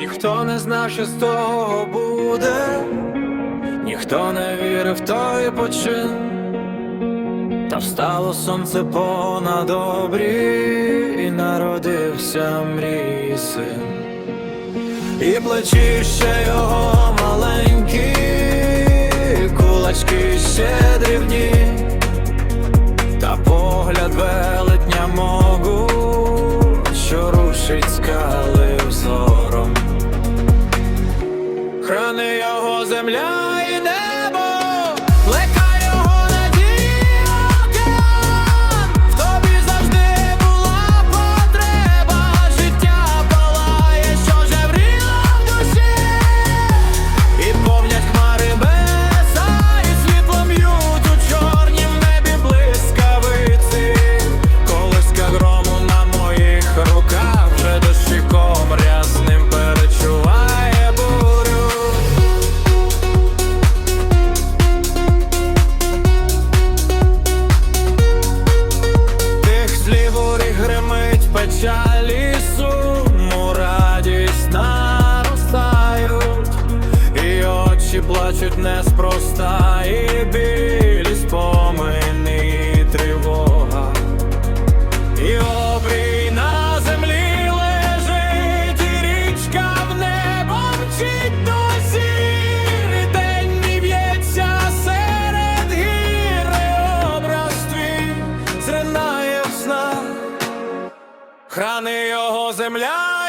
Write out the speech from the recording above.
ніхто не знав, що з того буде, ніхто не вірив в той почин, та встало сонце понад обрій, і народився мрій син, і плечі ще його маленькі, кулачки ще дрібні, та погляд велетня плачуть неспроста, і білі спомини, тривога. І обрій на землі лежить, і річка в небо мчить досі, і день не б'ється серед гір, і образ зринає в снах, храни його земля.